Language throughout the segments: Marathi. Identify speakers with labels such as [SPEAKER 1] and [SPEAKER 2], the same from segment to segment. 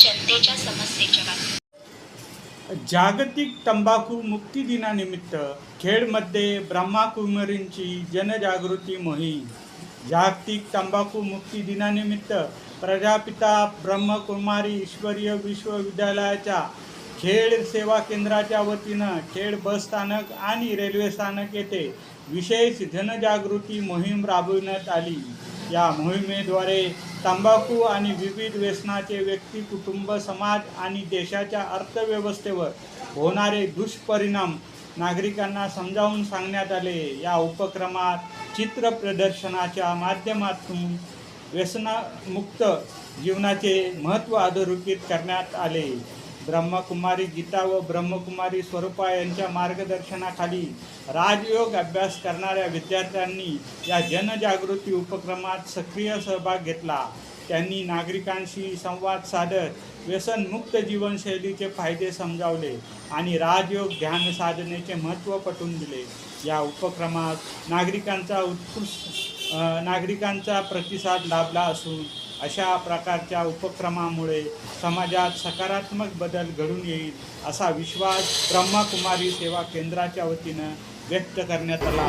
[SPEAKER 1] जनतेच्या समस्येच्या बातम्या
[SPEAKER 2] जागतिक तंबाखू मुक्ती दिनानिमित्त खेडमध्ये ब्रह्माकुमारींची जनजागृती मोहीम. जागतिक तंबाखू मुक्ती दिनानिमित्त प्रजापिता ब्रह्मकुमारी ईश्वरीय विश्वविद्यालयाच्या खेड सेवा केंद्राच्या वतीनं खेड बस स्थानक आणि रेल्वे स्थानक येथे विशेष जनजागृती मोहीम राबविण्यात आली. या मोहिमेद्वारे तंबाखू आणि विविध व्यसनाचे व्यक्ती कुटुंब समाज आणि देशाच्या अर्थव्यवस्थेवर होणारे दुष्परिणाम नागरिकांना समजावून सांगण्यात आले. या उपक्रमात चित्र प्रदर्शनाच्या माध्यमातून व्यसनमुक्त जीवनाचे महत्त्व अधोरेखित करण्यात आले. ब्रह्मकुमारी गीता व ब्रह्मकुमारी स्वरूपा यांच्या मार्गदर्शनाखाली राजयोग अभ्यास करणाऱ्या विद्यार्थ्यांनी या जनजागृती उपक्रमात सक्रिय सहभाग घेतला. त्यांनी नागरिकांशी संवाद साधत व्यसनमुक्त जीवनशैलीचे फायदे समजावले आणि राजयोग ध्यान साधनेचे महत्त्व पटवून दिले. या उपक्रमात नागरिकांचा उत्कृष्ट नागरिकांचा प्रतिसाद लाभला असून अशा प्रकारच्या उपक्रमामुळे समाजात सकारात्मक बदल घडून येईल असा विश्वास ब्रह्मकुमारी सेवा केंद्राच्या वतीनं व्यक्त करण्यात आला.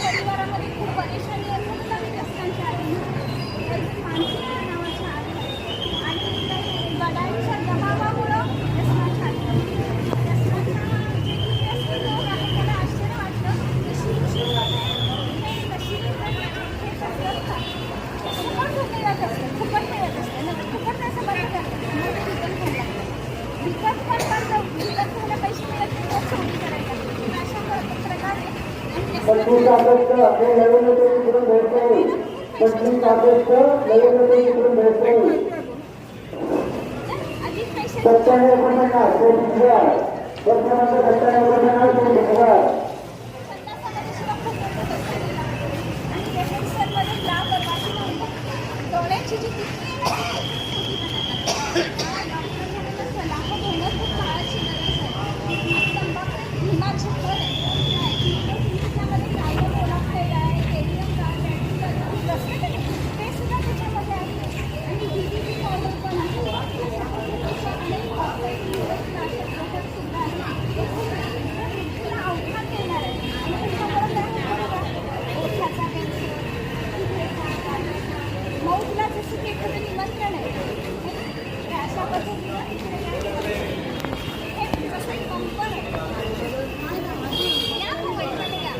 [SPEAKER 3] परिवारामध्ये खूप परेशानी असेल
[SPEAKER 4] पंचवीस ऑगस्ट हे नवीन नवीन इकडून भेट नाही. पंचवीस ऑगस्ट नवीन नवीन इकडून भेट नाही. सत्त्याण्णव एकोणपन्नास सत्त्याण्णव एकोणपन्नास
[SPEAKER 3] कॅन्सर मौतला जसं की एखादं निमंत्रण आहे तर अशा पद्धतीनं इकडे काय केलं हे जसं एक कंपन आहे या मोबाईलमध्ये या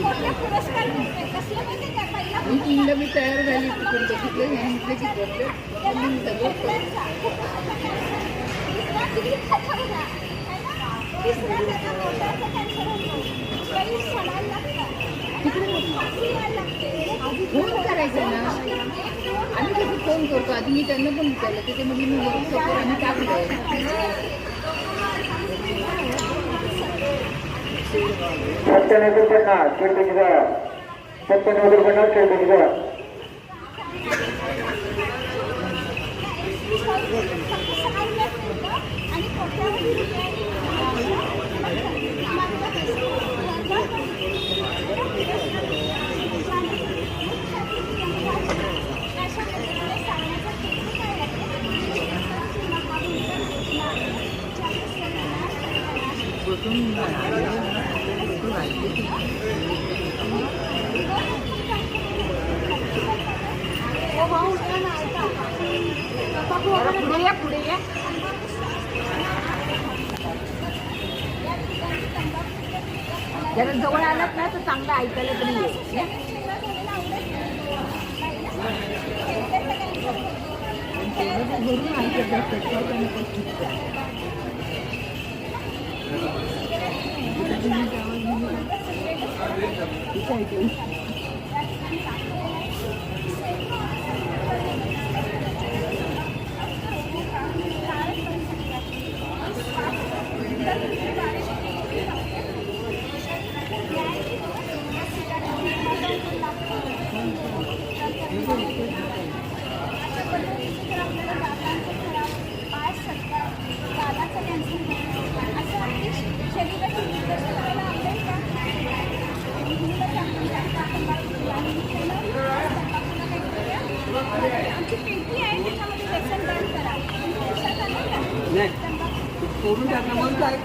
[SPEAKER 3] कुठला पुरस्कार भेटतोय कसलं माहिती का पहिला
[SPEAKER 5] मी तीनदा मी तयार झाली तिकडून बघितलं सांगितलं की करते
[SPEAKER 3] त्याला
[SPEAKER 5] फोन करायचा ना आम्ही कसं फोन करतो आधी मी त्यांना पण विचारलं त्याच्यामध्ये मी बघू शकतो आम्ही टाकलं
[SPEAKER 4] सत्त्याण्णव एकोणपन्नास चोवीस सत्त्याण्णव पुढे या पुढे या जरा जवळ आलात ना तर चांगलं ऐकायला तरी येईल या. तेवढं ते घरून ऐकत असतात त्याच्याने
[SPEAKER 6] सोडून टाकलं मग काय